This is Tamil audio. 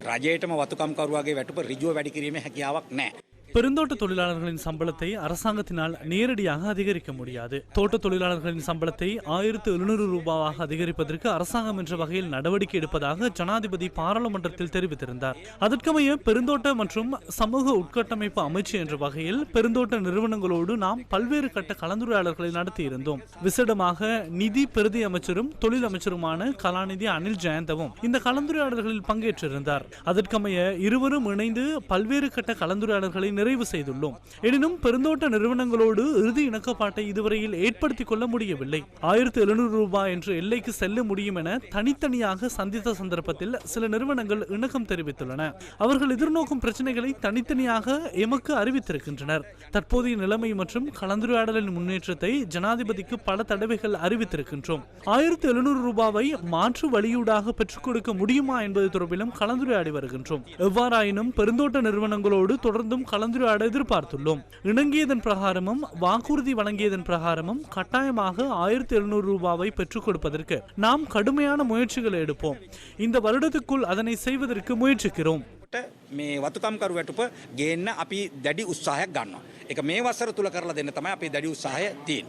රජයටම වතුකම්කරුවගේ වැටුප රිජුව වැඩි කිරීම හැකියාවක් නෑ. பெருந்தோட்ட தொழிலாளர்களின் சம்பளத்தை அரசாங்கத்தினால் நேரடியாக அதிகரிக்க முடியாது. தோட்ட தொழிலாளர்களின் சம்பளத்தை ஆயிரத்து எழுநூறு ரூபாவாக அதிகரிப்பதற்கு அரசாங்கம் என்ற வகையில் நடவடிக்கை எடுப்பதாக ஜனாதிபதி பாராளுமன்றத்தில் தெரிவித்திருந்தார். அதற்கமைய பெருந்தோட்ட மற்றும் சமூக உட்கட்டமைப்பு அமைச்சு என்ற வகையில் பெருந்தோட்ட நிறுவனங்களோடு நாம் பல்வேறு கட்ட கலந்துரையாடல்களை நடத்தியிருந்தோம். விசேடமாக நிதி பிரதி அமைச்சரும் தொழில் அமைச்சருமான கலாநிதி அனில் ஜெயந்தவும் இந்த கலந்துரையாடல்களில் பங்கேற்றிருந்தார். அதற்கமைய இருவரும் இணைந்து பல்வேறு கட்ட கலந்துரையாடல்களை நிறைவு செய்துள்ளோம். எனினும் பெருந்தோட்ட நிறுவனங்களோடு இறுதி இணக்கப்பாட்டை இதுவரையில் ஏற்படுத்திக் கொள்ள முடியவில்லை. ஆயிரத்தி எழுநூறு ரூபாய் என்று எல்லைக்கு செல்ல முடியும் என தனித்தனியாக சந்தித்த சந்தர்ப்பத்தில் சில நிறுவனங்கள் இணக்கம் தெரிவித்துள்ளன. அவர்கள் எதிர்நோக்கும் பிரச்சனைகளை தனித்தனியாக எமக்கு அறிவித்திருக்கின்றனர். தற்போதைய நிலைமை மற்றும் கலந்துரையாடலின் முன்னேற்றத்தை ஜனாதிபதிக்கு பல தடவைகள் அறிவித்திருக்கின்றோம். ஆயிரத்தி எழுநூறு ரூபாவை மாற்று வழியூடாக பெற்றுக் கொடுக்க முடியுமா என்பது தொடர்பிலும் கலந்துரையாடி வருகின்றோம். எவ்வாறாயினும் பெருந்தோட்ட நிறுவனங்களோடு தொடர்ந்தும் கலந்துரையாட எதிர்பார்த்துள்ளோம் இணங்கியதன் பிரகாரமும் வாக்குறுதி வழங்கியதன் பிரகாரமும் கட்டாயமாக ஆயிரத்தி எழுநூறு ரூபாவை பெற்றுக் கொடுப்பதற்கு நாம் கடுமையான முயற்சிகளை எடுப்போம் இந்த வருடத்துக்குள் அதனை செய்வதற்கு முயற்சிக்கிறோம் ට මේ වතුකම්කරු වැටුප ගේන්න අපි දැඩි උත්සාහයක් ගන්නවා. එක මේ වසර තුළ කරලා දෙන්න තමයි අපි දැඩි උත්සාහය තියෙන්.